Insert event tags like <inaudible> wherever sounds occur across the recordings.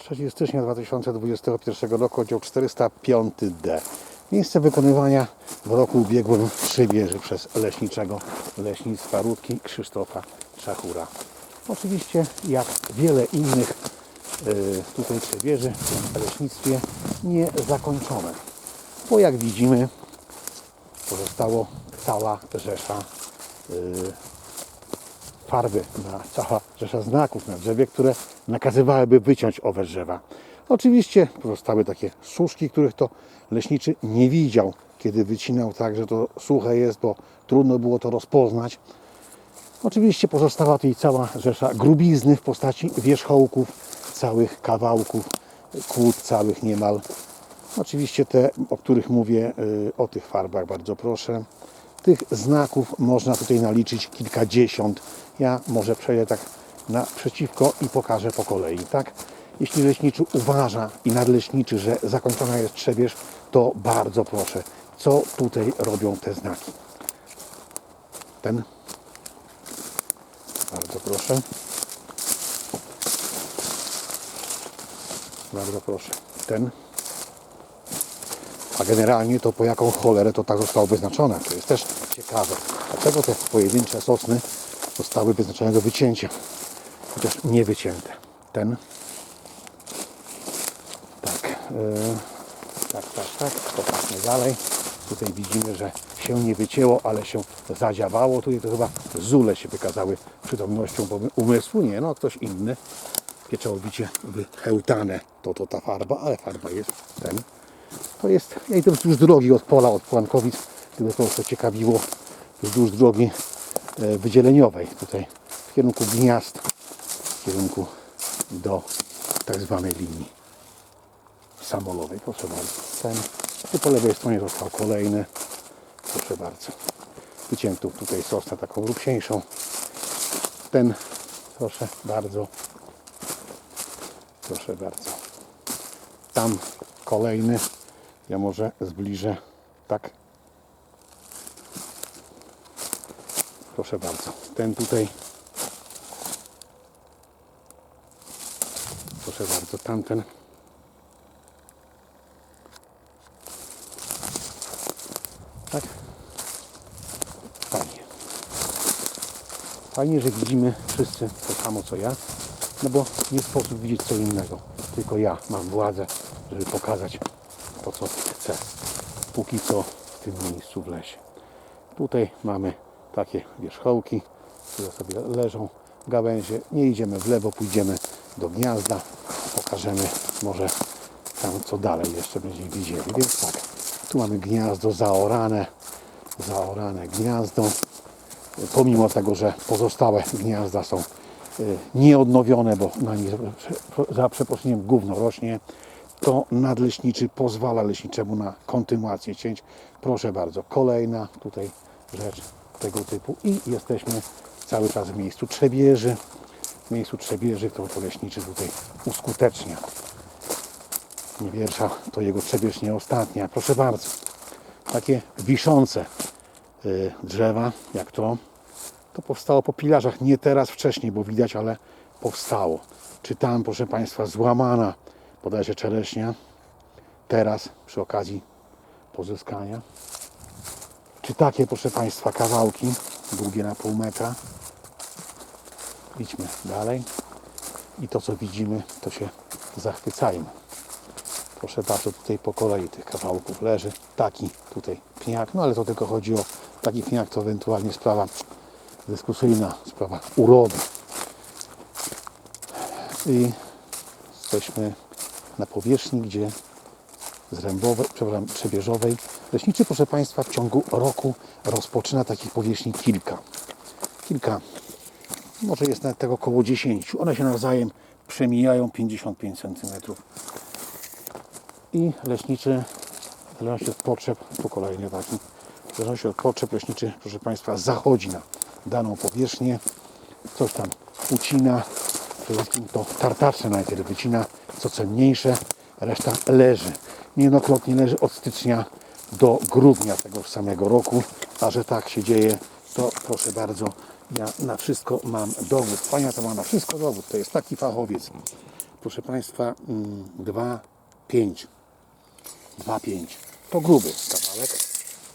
3 stycznia 2021 roku, oddział 405D. Miejsce wykonywania w roku ubiegłym w Przybieży przez leśniczego leśnictwa Rudki Krzysztofa Czachura. Oczywiście jak wiele innych y, tutaj Przybieży w tym leśnictwie niezakończone. Bo jak widzimy pozostało cała rzesza y, farby, na cała rzesza znaków na drzewie, które nakazywałyby wyciąć owe drzewa. Oczywiście pozostały takie suszki, których to leśniczy nie widział, kiedy wycinał tak, że to suche jest, bo trudno było to rozpoznać. Oczywiście pozostała tutaj cała rzesza grubizny w postaci wierzchołków, całych kawałków, kłód całych niemal. Oczywiście te, o których mówię, y, o tych farbach bardzo proszę. Tych znaków można tutaj naliczyć kilkadziesiąt. Ja może przejdę tak naprzeciwko i pokażę po kolei, tak? Jeśli leśniczy uważa i nadleśniczy, że zakończona jest trzebież, to bardzo proszę, co tutaj robią te znaki? Ten. Bardzo proszę. Bardzo proszę. Ten. A generalnie to po jaką cholerę to tak zostało wyznaczone. To jest też ciekawe. Dlaczego te pojedyncze sosny zostały wyznaczone do wycięcia? Chociaż nie wycięte. Ten. Tak. Yy, tak, tak, tak. Popatrzmy dalej. Tutaj widzimy, że się nie wycięło, ale się zadziawało. Tutaj to chyba zule się wykazały przytomnością umysłu. Nie, no ktoś inny. Pieczołowicie wychełtane. To to ta farba, ale farba jest ten. To jest, ja idę wzdłuż drogi od pola, od Połankowic, gdyby to co ciekawiło, wzdłuż drogi e, wydzieleniowej, tutaj w kierunku gniazd, w kierunku do tak zwanej linii samolowej. Proszę bardzo. Ten, tu po lewej stronie został kolejny. Proszę bardzo. Wyciętą tutaj sosnę taką grubsieńszą. Ten, proszę bardzo. Proszę bardzo. Tam kolejny. Ja może zbliżę tak. Proszę bardzo. Ten tutaj. Proszę bardzo, tamten. Tak. Fajnie. Fajnie, że widzimy wszyscy to samo co ja. No bo nie sposób widzieć co innego. Tylko ja mam władzę, żeby pokazać to, co chcę. Póki co w tym miejscu w lesie. Tutaj mamy takie wierzchołki, które sobie leżą, gałęzie. Nie idziemy w lewo, pójdziemy do gniazda. Pokażemy może tam co dalej jeszcze będziemy widzieli. Więc tak, tu mamy gniazdo zaorane, zaorane gniazdo. Pomimo tego, że pozostałe gniazda są y, nieodnowione, bo na nich za przeproszeniem gówno rośnie, to nadleśniczy pozwala leśniczemu na kontynuację cięć. Proszę bardzo, kolejna tutaj rzecz tego typu i jesteśmy cały czas w miejscu trzebieży. W miejscu trzebieży, którą to leśniczy tutaj uskutecznia. Nie pierwsza, to jego trzebież nie ostatnia. Proszę bardzo, takie wiszące y, drzewa, jak to, to powstało po pilarzach. Nie teraz, wcześniej, bo widać, ale powstało. Czy tam, proszę Państwa, złamana bodajże czereśnia. Teraz przy okazji pozyskania. Czy takie, proszę Państwa, kawałki długie na pół metra. Idźmy dalej. I to, co widzimy, to się zachwycajmy. Proszę bardzo, tutaj po kolei tych kawałków leży taki tutaj pniak. No ale to tylko chodzi o taki pniak, to ewentualnie sprawa dyskusyjna, sprawa urody. I jesteśmy na powierzchni, gdzie zrębowej, przepraszam, przebieżowej. Leśniczy, proszę Państwa, w ciągu roku rozpoczyna takich powierzchni kilka. Kilka, może jest nawet tego około 10. One się nawzajem przemijają 55 cm. I leśniczy, w zależności od potrzeb, tu kolejny taki, w zależności od potrzeb leśniczy, proszę Państwa, zachodzi na daną powierzchnię, coś tam ucina, przede wszystkim to tartacze najpierw wycina, co cenniejsze, reszta leży. Niejednokrotnie leży od stycznia do grudnia tego samego roku, a że tak się dzieje, to proszę bardzo, ja na wszystko mam dowód. Pania to ma na wszystko dowód, to jest taki fachowiec. proszę Państwa, mm, 2,5. 2,5. To gruby kawałek.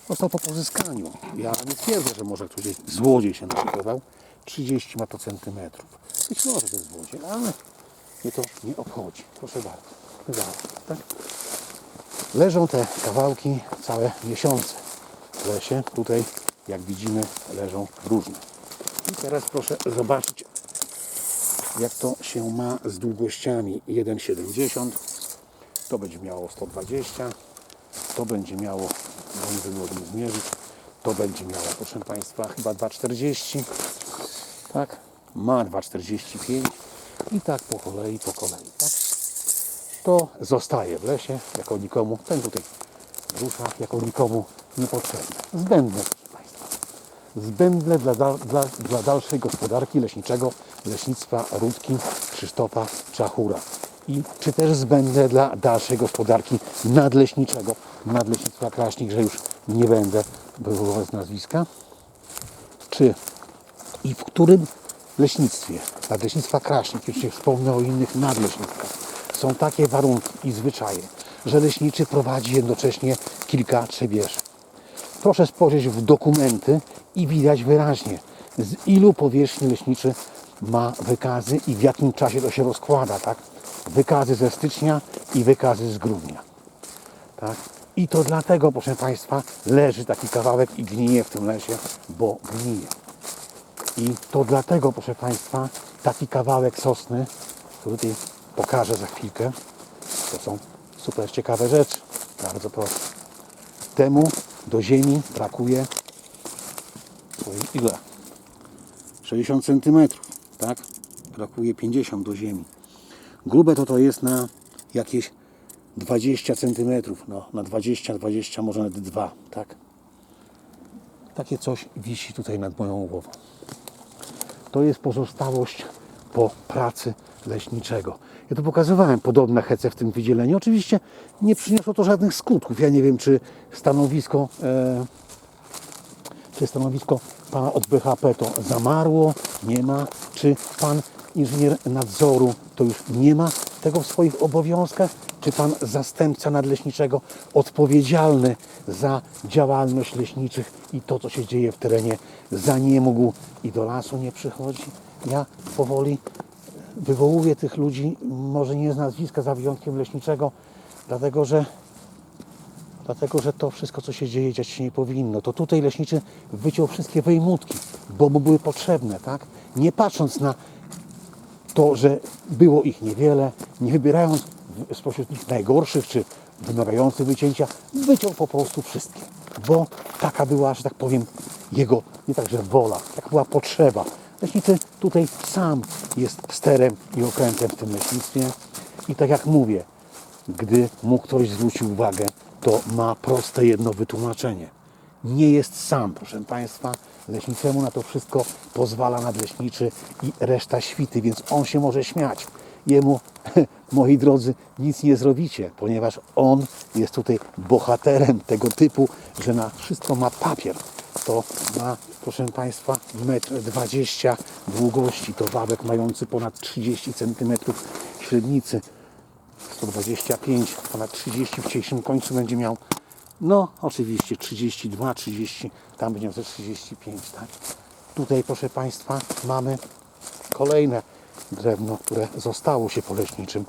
Został po pozyskaniu. Ja nie twierdzę, że może ktoś złodziej się naszykował. 30 ma to centymetrów. Być może to jest złodziej, ale mnie to nie obchodzi. Proszę bardzo. Zaraz, tak? Leżą te kawałki całe miesiące w lesie. Tutaj, jak widzimy, leżą różne. I teraz proszę zobaczyć, jak to się ma z długościami 1,70 to będzie miało 120 to będzie miało bądź wygodnie zmierzyć to będzie miało proszę Państwa chyba 2,40 tak ma 2,45 i tak po kolei po kolei tak to zostaje w lesie jako nikomu ten tutaj rusza jako nikomu niepotrzebny zbędne proszę Państwa zbędne dla, dla, dla dalszej gospodarki leśniczego leśnictwa Rudki Krzysztofa Czachura. I czy też zbędne dla dalszej gospodarki nadleśniczego nadleśnictwa Kraśnik, że już nie będę wywoływać nazwiska. Czy i w którym leśnictwie, nadleśnictwa Kraśnik, już się wspomnę o innych nadleśnictwach, są takie warunki i zwyczaje, że leśniczy prowadzi jednocześnie kilka trzebieży. Proszę spojrzeć w dokumenty i widać wyraźnie, z ilu powierzchni leśniczy ma wykazy i w jakim czasie to się rozkłada, tak? Wykazy ze stycznia i wykazy z grudnia. Tak? I to dlatego, proszę Państwa, leży taki kawałek i gnije w tym lesie, bo gnije. I to dlatego, proszę Państwa, taki kawałek sosny, który tutaj pokażę za chwilkę, to są super ciekawe rzeczy. Bardzo proszę. Temu do ziemi brakuje ile? 60 cm, tak? Brakuje 50 do ziemi. Grube to to jest na jakieś 20 cm, no na 20, 20, może nawet 2, tak? Takie coś wisi tutaj nad moją głową. To jest pozostałość po pracy leśniczego. Ja tu pokazywałem podobne hece w tym wydzieleniu. Oczywiście nie przyniosło to żadnych skutków. Ja nie wiem, czy stanowisko, e, czy stanowisko pana od BHP to zamarło, nie ma, czy pan inżynier nadzoru to już nie ma tego w swoich obowiązkach, czy pan zastępca nadleśniczego odpowiedzialny za działalność leśniczych i to, co się dzieje w terenie, za nie mógł i do lasu nie przychodzi. Ja powoli wywołuję tych ludzi, może nie z nazwiska, za wyjątkiem leśniczego, dlatego że dlatego że to wszystko, co się dzieje, dziać się nie powinno. To tutaj leśniczy wyciął wszystkie wyjmutki, bo mu były potrzebne, tak? Nie patrząc na to, że było ich niewiele, nie wybierając spośród nich najgorszych czy wymagających wycięcia, wyciął po prostu wszystkie. Bo taka była, że tak powiem, jego, nie tak, że wola, taka była potrzeba. Leśniczy tutaj sam jest sterem i okrętem w tym leśnictwie. I tak jak mówię, gdy mu ktoś zwrócił uwagę, to ma proste jedno wytłumaczenie. Nie jest sam, proszę Państwa. Leśniczemu na to wszystko pozwala nadleśniczy i reszta świty, więc on się może śmiać. Jemu, <laughs> moi drodzy, nic nie zrobicie, ponieważ on jest tutaj bohaterem tego typu, że na wszystko ma papier. To ma, proszę Państwa, 1,20 m długości. To wałek mający ponad 30 cm średnicy. 125, ponad 30 w dzisiejszym końcu będzie miał. No, oczywiście 32, 30, tam będzie ze 35, tak? Tutaj, proszę Państwa, mamy kolejne drewno, które zostało się po leśniczym.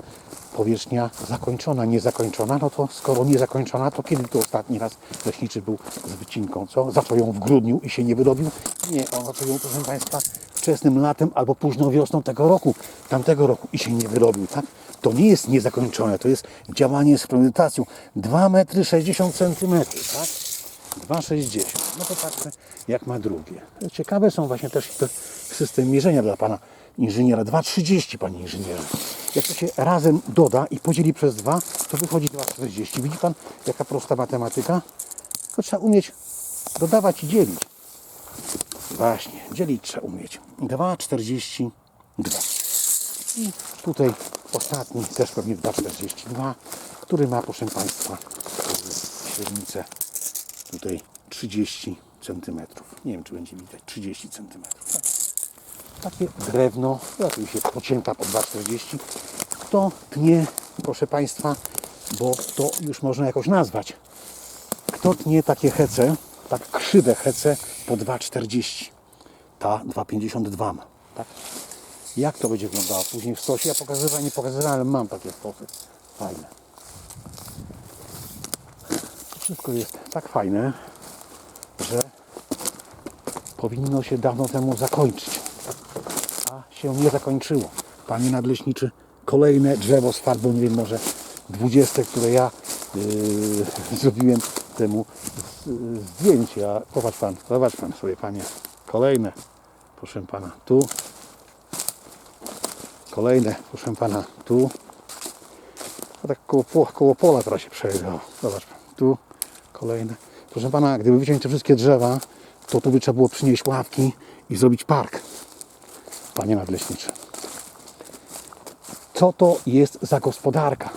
Powierzchnia zakończona, niezakończona. No to skoro niezakończona, to kiedy to ostatni raz leśniczy był z wycinką, co? Zaczął ją w grudniu i się nie wyrobił? Nie, on zaczął ją, proszę Państwa, wczesnym latem albo późną wiosną tego roku, tamtego roku i się nie wyrobił, tak? To nie jest niezakończone, to jest działanie z premedytacją. 2 metry 60 centymetrów, tak? 2,60. No to patrzmy, jak ma drugie. Ciekawe są właśnie też te system mierzenia dla pana inżyniera. 2,30 panie inżynierze. Jak to się razem doda i podzieli przez 2, to wychodzi 2,40. Widzi pan, jaka prosta matematyka? Tylko trzeba umieć dodawać i dzielić. Właśnie, dzielić trzeba umieć. 2,42. I tutaj ostatni, też pewnie 2,42, który ma, proszę Państwa, średnicę tutaj 30 cm. Nie wiem, czy będzie widać, 30 cm. Takie drewno, się pocięta po 2,40, Kto tnie, proszę Państwa, bo to już można jakoś nazwać. Kto tnie takie hece, tak krzywe hece po 2,40? Ta 2,52 ma. Tak? Jak to będzie wyglądało później w stosie? Ja pokazywałem, nie pokazywałem, ale mam takie stosy. Fajne. Wszystko jest tak fajne, że powinno się dawno temu zakończyć. A się nie zakończyło. Panie nadleśniczy, kolejne drzewo z farbą, nie wiem, może 20, które ja yy, <laughs> zrobiłem temu z- zdjęcie. A popatrz pan, zobacz pan sobie, panie. Kolejne, proszę pana, tu. Kolejne, proszę pana, tu. A tak koło, koło pola teraz się przejeżdżało. Zobacz tu. Kolejne. Proszę pana, gdyby wyciąć te wszystkie drzewa, to tu by trzeba było przynieść ławki i zrobić park. Panie nadleśniczy. Co to jest za gospodarka?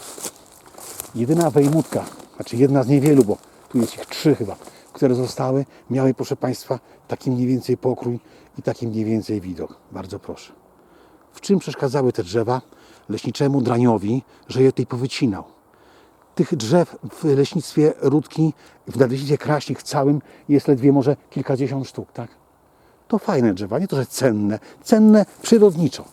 Jedyna wejmutka, znaczy jedna z niewielu, bo tu jest ich trzy chyba, które zostały, miały, proszę Państwa, taki mniej więcej pokrój i taki mniej więcej widok. Bardzo proszę. W czym przeszkadzały te drzewa leśniczemu draniowi, że je tutaj powycinał? Tych drzew w leśnictwie Rudki, w nadleśnictwie Kraśnik całym jest ledwie może kilkadziesiąt sztuk, tak? To fajne drzewa, nie to, że cenne. Cenne przyrodniczo.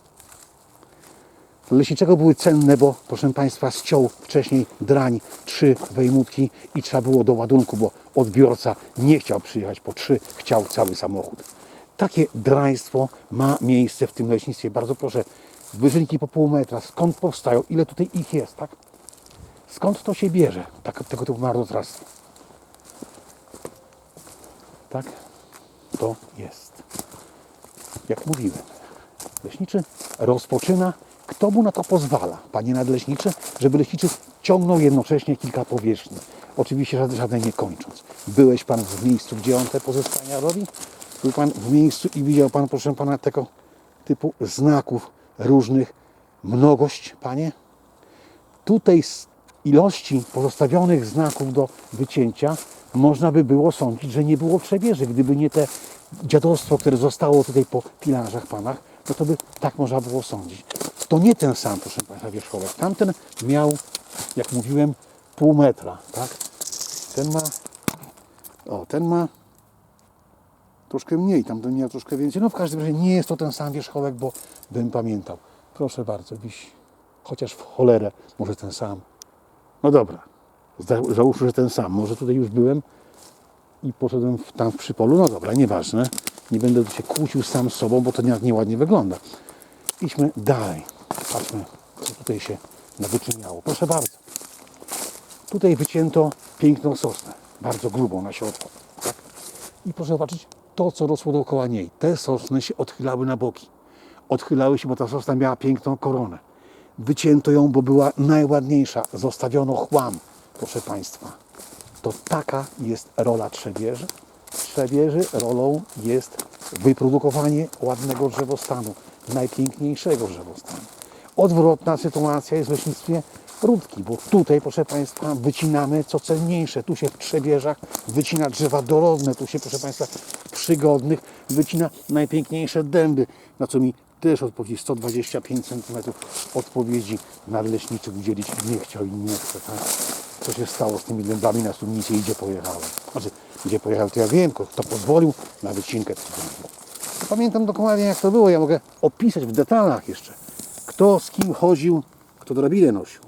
Leśniczego były cenne, bo proszę Państwa ściął wcześniej drań trzy wejmutki i trzeba było do ładunku, bo odbiorca nie chciał przyjechać po trzy, chciał cały samochód. Takie draństwo ma miejsce w tym leśnictwie. Bardzo proszę, wyżynki po pół metra, skąd powstają, ile tutaj ich jest, tak? Skąd to się bierze, tak, tego typu marnotrawstwo? Tak? To jest. Jak mówiłem, leśniczy rozpoczyna. Kto mu na to pozwala, panie nadleśniczy, żeby leśniczy ciągnął jednocześnie kilka powierzchni? Oczywiście żadne, nie kończąc. Byłeś pan w miejscu, gdzie on te pozyskania robi? Był pan w miejscu i widział pan, proszę pana, tego typu znaków różnych mnogość, panie? tutaj z ilości pozostawionych znaków do wycięcia można by było sądzić, że nie było przebieży. Gdyby nie te dziadostwo, które zostało tutaj po pilarzach panach, no to by tak można było sądzić. To nie ten sam, proszę Państwa, wierzchołek. Tamten miał, jak mówiłem, pół metra, tak? Ten ma, o, ten ma troszkę mniej, tamten miał troszkę więcej. No w każdym razie nie jest to ten sam wierzchołek, bo bym pamiętał. Proszę bardzo, wiś, chociaż w cholerę, może ten sam. No dobra, załóżmy, że ten sam. Może tutaj już byłem i poszedłem w, tam w przypolu. No dobra, nieważne. Nie będę się kłócił sam z sobą, bo to nie- nieładnie wygląda. Idźmy dalej. Patrzmy, co tutaj się nawyczyniało. Proszę bardzo. Tutaj wycięto piękną sosnę, bardzo grubą na środku. I proszę zobaczyć to, co rosło dookoła niej. Te sosny się odchylały na boki. Odchylały się, bo ta sosna miała piękną koronę. Wycięto ją, bo była najładniejsza. Zostawiono chłam, proszę Państwa. To taka jest rola trzebieży. Trzebieży rolą jest wyprodukowanie ładnego drzewostanu, najpiękniejszego drzewostanu. Odwrotna sytuacja jest w leśnictwie Rudki, bo tutaj, proszę Państwa, wycinamy co cenniejsze. Tu się w trzebieżach wycina drzewa dorodne, tu się, proszę Państwa, przygodnych wycina najpiękniejsze dęby, na co mi też odpowiedzi 125 cm odpowiedzi nadleśniczych udzielić nie chciał i nie chce. Tak? Co się stało z tymi dębami na sumnicie i gdzie pojechałem? Znaczy, gdzie pojechał, to ja wiem, kto pozwolił na wycinkę tych dębów. Pamiętam dokładnie jak to było, ja mogę opisać w detalach jeszcze. Kto z kim chodził, kto drabinę nosił.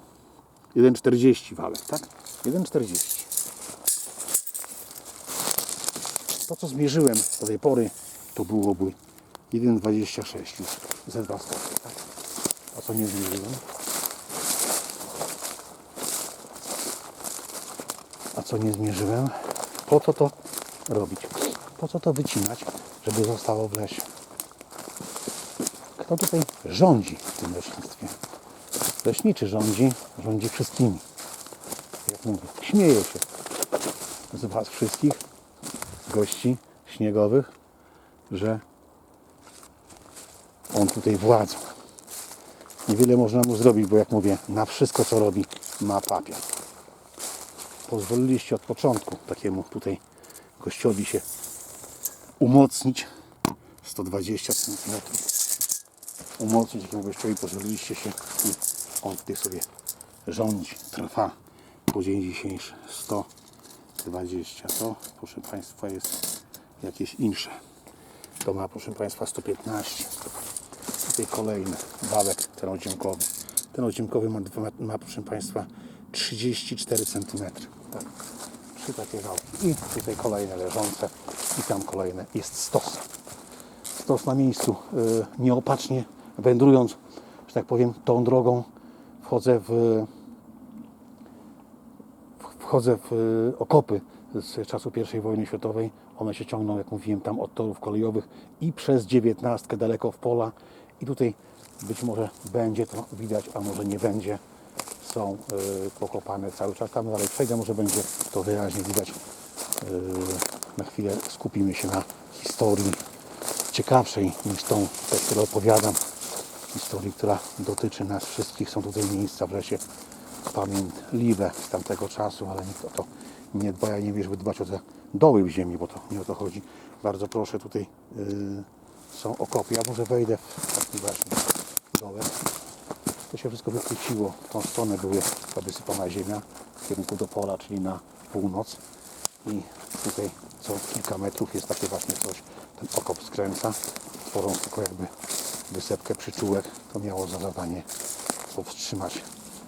1,40 walek, tak? 1,40. To, co zmierzyłem do tej pory, to byłoby 1,26 już ze dwa stopnie, tak? A co nie zmierzyłem? A co nie zmierzyłem? Po co to robić? Po co to wycinać, żeby zostało w lesie? Kto tutaj rządzi w tym leśnictwie? Leśniczy rządzi, rządzi wszystkimi. Jak mówię, śmieję się z Was wszystkich, gości śniegowych, że on tutaj władzą. Niewiele można mu zrobić, bo jak mówię, na wszystko co robi ma papier. Pozwoliliście od początku takiemu tutaj gościowi się umocnić 120 cm umocnić takiemu gościowi pozwoliliście się on tutaj sobie rządzi, trwa po dzień dzisiejszy 120. To, proszę Państwa, jest jakieś insze. To ma, proszę Państwa, 115. Tutaj kolejny wałek, ten odziemkowy. Ten odziemkowy ma, dwa- ma proszę Państwa, 34 cm. Tak. Trzy takie wałki. I tutaj kolejne leżące. I tam kolejne. Jest stos. Stos na miejscu. Yy, nieopatrznie wędrując, że tak powiem, tą drogą wchodzę w wchodzę w y, okopy z czasu I wojny światowej. One się ciągną, jak mówiłem, tam od torów kolejowych i przez dziewiętnastkę daleko w pola. I tutaj być może będzie to widać, a może nie będzie. Są y, pokopane cały czas. Tam dalej przejdę, może będzie to wyraźnie widać. Y, na chwilę skupimy się na historii ciekawszej niż tą, tę, którą opowiadam. Historii, która dotyczy nas wszystkich. Są tutaj miejsca w lesie pamiętliwe z tamtego czasu, ale nikt o to nie dba. Ja nie wiem, żeby dbać o te doły w ziemi, bo to nie o to chodzi. Bardzo proszę, tutaj yy, są okopy. Ja może wejdę w taki właśnie dołek. To się wszystko wychwyciło. W tą stronę były ta wysypana ziemia w kierunku do pola, czyli na północ. I tutaj co kilka metrów jest takie właśnie coś. Ten okop skręca, tworząc tylko jakby wysepkę przyczółek. To miało za zadanie powstrzymać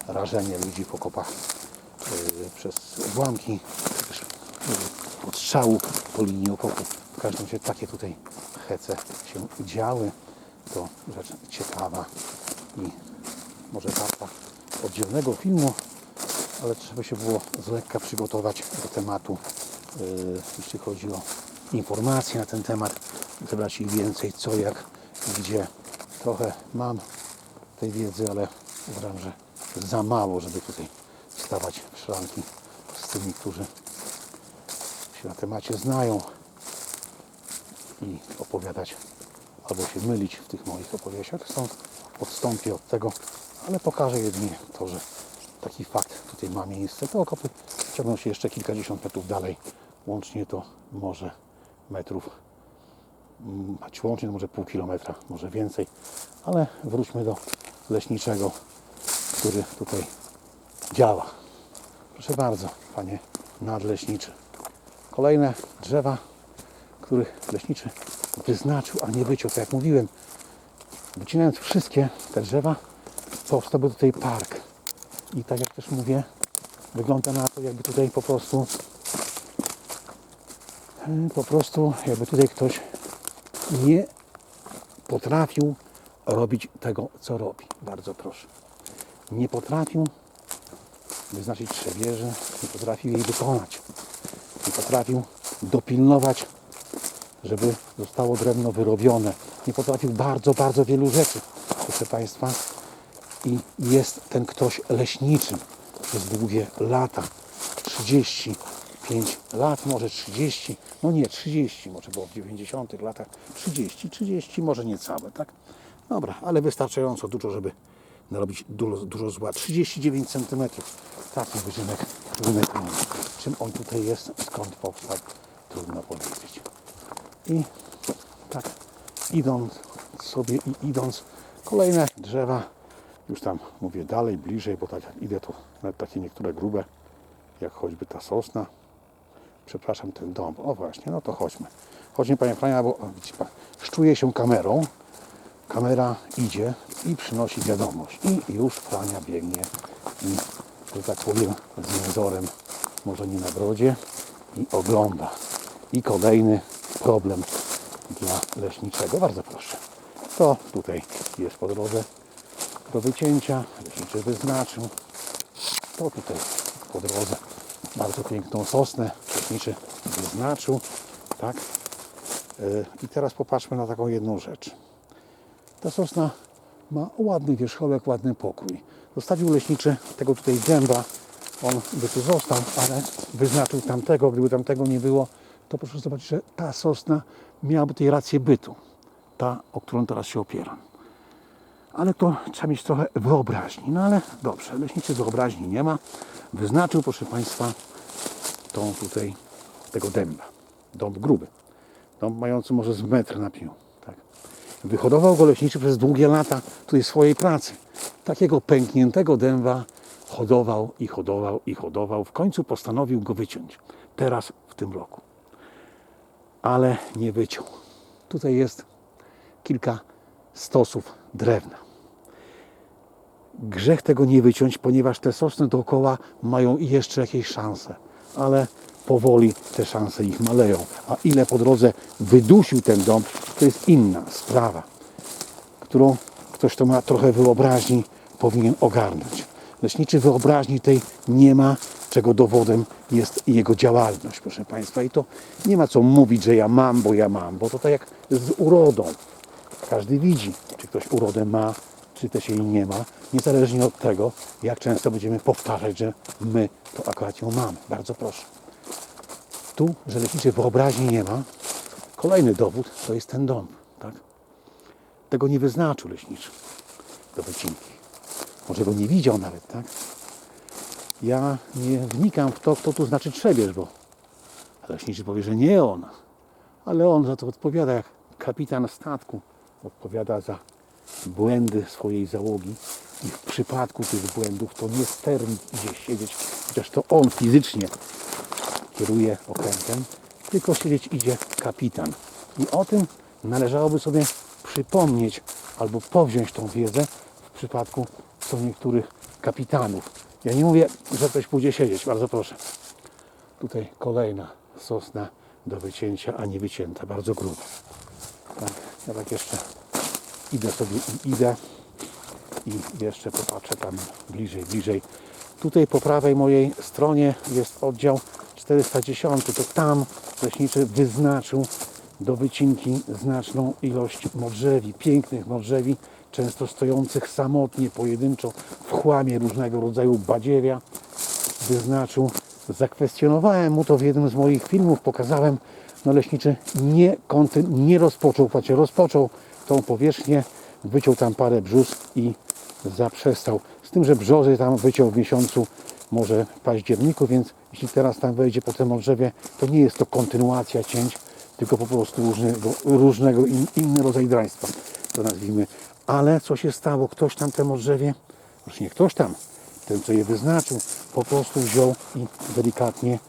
rażenie ludzi w okopach yy, przez też yy, odstrzału po linii okopu. W każdym razie takie tutaj hece się działy. To rzecz ciekawa i może warta oddzielnego filmu, ale trzeba się było z lekka przygotować do tematu, yy, jeśli chodzi o informacje na ten temat, zebrać ich więcej, co, jak, gdzie. Trochę mam tej wiedzy, ale uważam, że za mało, żeby tutaj stawać w szranki z tymi, którzy się na temacie znają i opowiadać albo się mylić w tych moich opowieściach. Stąd odstąpię od tego, ale pokażę jedynie to, że taki fakt tutaj ma miejsce. Te okopy ciągną się jeszcze kilkadziesiąt metrów dalej. Łącznie to może metrów choć łącznie to może pół kilometra, może więcej, ale wróćmy do leśniczego, który tutaj działa. Proszę bardzo, panie nadleśniczy. Kolejne drzewa, których leśniczy wyznaczył, a nie wyciął. Tak jak mówiłem, wycinając wszystkie te drzewa, powstałby tutaj park. I tak jak też mówię, wygląda na to, jakby tutaj po prostu e, po prostu jakby tutaj ktoś nie potrafił robić tego, co robi. Bardzo proszę. Nie potrafił wyznaczyć trzebieży, nie potrafił jej wykonać. Nie potrafił dopilnować, żeby zostało drewno wyrobione. Nie potrafił bardzo, bardzo wielu rzeczy, proszę Państwa. I jest ten ktoś leśniczym przez długie lata. 35 lat, może 30, no nie 30, może było w 90 latach 30, 30, może niecałe, tak? Dobra, ale wystarczająco dużo, żeby narobić dużo, dużo zła. 39 cm. Taki wyżynek, mamy. Czym on tutaj jest, skąd powstał, trudno powiedzieć. I tak idąc sobie i idąc, kolejne drzewa, już tam mówię dalej, bliżej, bo tak jak idę, to nawet takie niektóre grube, jak choćby ta sosna. Przepraszam, ten dom. O właśnie, no to chodźmy. Chodźmy, panie Frania, bo widzi pan, szczuje się kamerą. Kamera idzie i przynosi wiadomość. I już Frania biegnie i, że tak powiem, z wzorem, może nie na brodzie, i ogląda. I kolejny problem dla leśniczego. Bardzo proszę. To tutaj jest po drodze do wycięcia. Leśniczy wyznaczył. To tutaj po drodze bardzo piękną sosnę leśniczy wyznaczył. Tak. Yy, I teraz popatrzmy na taką jedną rzecz. Ta sosna ma ładny wierzchołek, ładny pokój. Zostawił leśniczy tego tutaj dęba. On by tu został, ale wyznaczył tamtego. Gdyby tamtego nie było, to proszę zobaczyć, że ta sosna miałaby tej rację bytu. Ta, o którą teraz się opieram. Ale to trzeba mieć trochę wyobraźni. No ale dobrze, leśniczy wyobraźni nie ma. Wyznaczył, proszę Państwa, tą tutaj, tego dęba. Dąb gruby. Dąb mający może z metr na pił. Tak. Wyhodował go leśniczy przez długie lata tutaj swojej pracy. takiego pękniętego dęba hodował i hodował i hodował. W końcu postanowił go wyciąć. Teraz w tym roku. Ale nie wyciął. Tutaj jest kilka stosów drewna. Grzech tego nie wyciąć, ponieważ te sosny dookoła mają jeszcze jakieś szanse, ale powoli te szanse ich maleją. A ile po drodze wydusił ten dąb, to jest inna sprawa, którą ktoś, kto ma trochę wyobraźni, powinien ogarnąć. Leśniczy wyobraźni tej nie ma, czego dowodem jest jego działalność, proszę Państwa. I to nie ma co mówić, że ja mam, bo ja mam, bo to tak jak z urodą. Każdy widzi, czy ktoś urodę ma, czy też jej nie ma, niezależnie od tego, jak często będziemy powtarzać, że my to akurat ją mamy. Bardzo proszę. Tu, że leśniczej wyobraźni nie ma, kolejny dowód to jest ten dom. Tak? Tego nie wyznaczył leśniczy do wycinki. Może go nie widział nawet, tak? Ja nie wnikam w to, kto tu znaczy trzebież, bo leśniczy powie, że nie on. Ale on za to odpowiada jak kapitan statku. Odpowiada za błędy swojej załogi. I w przypadku tych błędów to nie sternik idzie siedzieć, chociaż to on fizycznie kieruje okrętem, tylko siedzieć idzie kapitan. I o tym należałoby sobie przypomnieć albo powziąć tą wiedzę w przypadku co niektórych kapitanów. Ja nie mówię, że ktoś pójdzie siedzieć, bardzo proszę. Tutaj kolejna sosna do wycięcia, a nie wycięta, bardzo gruba. Tak, ja tak jeszcze idę sobie i idę. I jeszcze popatrzę tam bliżej, bliżej. Tutaj po prawej mojej stronie jest oddział 410, to tam leśniczy wyznaczył do wycinki znaczną ilość modrzewi, pięknych modrzewi, często stojących samotnie, pojedynczo w chłamie różnego rodzaju badziewia. Wyznaczył, zakwestionowałem mu to w jednym z moich filmów, pokazałem, no leśniczy nie, konty, nie rozpoczął, patrzcie, rozpoczął tą powierzchnię, wyciął tam parę brzus i zaprzestał. Z tym, że brzozy tam wyciął w miesiącu może październiku, więc jeśli teraz tam wejdzie po tym drzewie, to nie jest to kontynuacja cięć, tylko po prostu różnego, różnego in, inny rodzaj draństwa, to nazwijmy. Ale co się stało? Ktoś tam temu drzewie, już nie ktoś tam, ten co je wyznaczył, po prostu wziął i delikatnie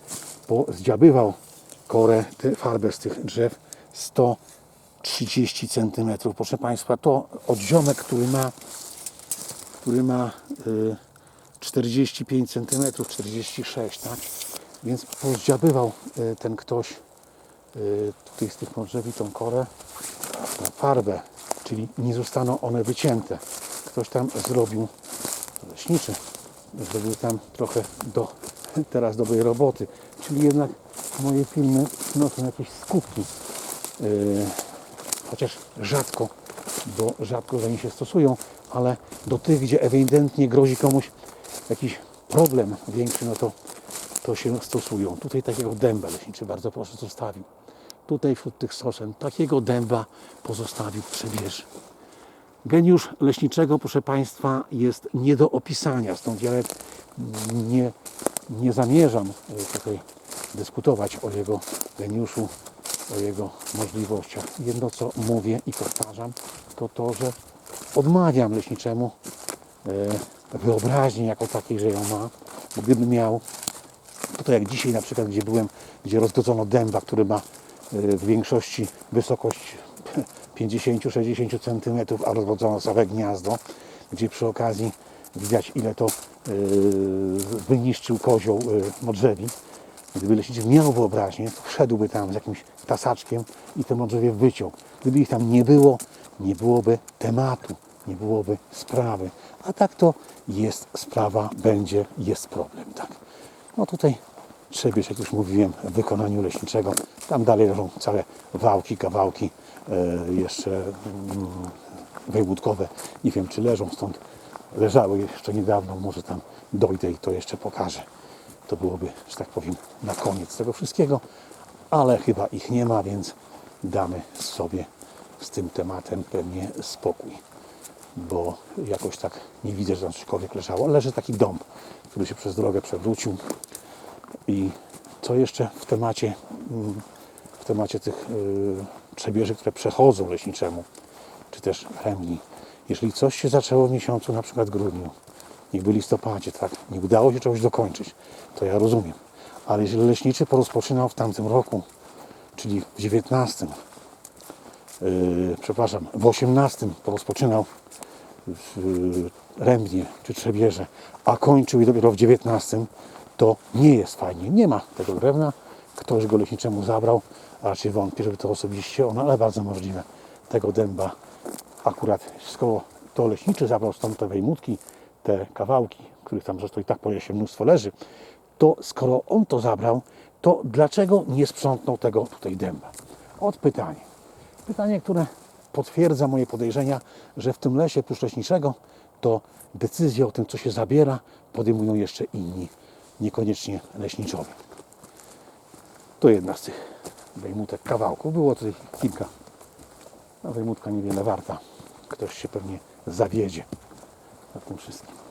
pozdziabywał korę, tę farbę z tych drzew 130 cm. Proszę Państwa, to odziomek, który ma który ma y, 45 cm, 46, tak? Więc pozdziabywał y, ten ktoś y, tutaj z tych modrzewi tą korę na farbę, czyli nie zostaną one wycięte. Ktoś tam zrobił leśniczy, zrobił tam trochę do <laughs> teraz dobrej roboty, czyli jednak moje filmy przynoszą jakieś skutki, y, chociaż rzadko, bo rzadko za nie się stosują, ale do tych, gdzie ewidentnie grozi komuś jakiś problem większy, no to, to się stosują. Tutaj takiego dęba leśniczy bardzo proszę zostawił. Tutaj wśród tych sosen takiego dęba pozostawił trzebieży. Geniusz leśniczego, proszę Państwa, jest nie do opisania, stąd ja nie, nie zamierzam tutaj dyskutować o jego geniuszu, o jego możliwościach. Jedno, co mówię i powtarzam, to to, że odmawiam leśniczemu e, wyobraźni jako takiej, że ją ma, gdybym miał, to, to jak dzisiaj na przykład, gdzie byłem, gdzie rozgodzono dęba, który ma e, w większości wysokość <laughs> 50-60 cm, a rozwodzono całe gniazdo, gdzie przy okazji widać ile to yy, wyniszczył kozioł modrzewi. Gdyby leśniczy miał wyobraźnię, to wszedłby tam z jakimś tasaczkiem i te modrzewie wyciął. Gdyby ich tam nie było, nie byłoby tematu, nie byłoby sprawy. A tak to jest sprawa, będzie, jest problem. Tak. No tutaj Trzebież, jak już mówiłem, w wykonaniu leśniczego. Tam dalej leżą całe wałki, kawałki e, jeszcze mm, wojewódkowe. Nie wiem, czy leżą stąd. Leżały jeszcze niedawno, może tam dojdę i to jeszcze pokażę. To byłoby, że tak powiem, na koniec tego wszystkiego, ale chyba ich nie ma, więc damy sobie z tym tematem pewnie spokój. Bo jakoś tak nie widzę, że tam cośkolwiek leżało. Leży taki dom, który się przez drogę przewrócił. I co jeszcze w temacie, mm, w temacie tych y, trzebieży, które przechodzą leśniczemu, czy też chemii. Jeżeli coś się zaczęło w miesiącu, na przykład grudniu, niechby listopadzie, tak, nie udało się czegoś dokończyć, to ja rozumiem. Ale jeżeli leśniczy porozpoczynał w tamtym roku, czyli w 19, yy, przepraszam, w 18 porozpoczynał w yy, Rębnie czy Trzebierze, a kończył je dopiero w 19, to nie jest fajnie. Nie ma tego drewna, ktoś go leśniczemu zabrał, a raczej wątpię, żeby to osobiście on, ale bardzo możliwe. Tego dęba akurat, skoro to leśniczy zabrał stąd te wejmutki, te kawałki, których tam zresztą i tak po lesie mnóstwo leży, to skoro on to zabrał, to dlaczego nie sprzątnął tego tutaj dęba? Od pytanie. Pytanie, które potwierdza moje podejrzenia, że w tym lesie puszcześniczego to decyzję o tym, co się zabiera, podejmują jeszcze inni, niekoniecznie leśniczowie. To jedna z tych wejmutek kawałków. Było tutaj kilka. No, wejmutka niewiele warta. Ktoś się pewnie zawiedzie tym wszystkim.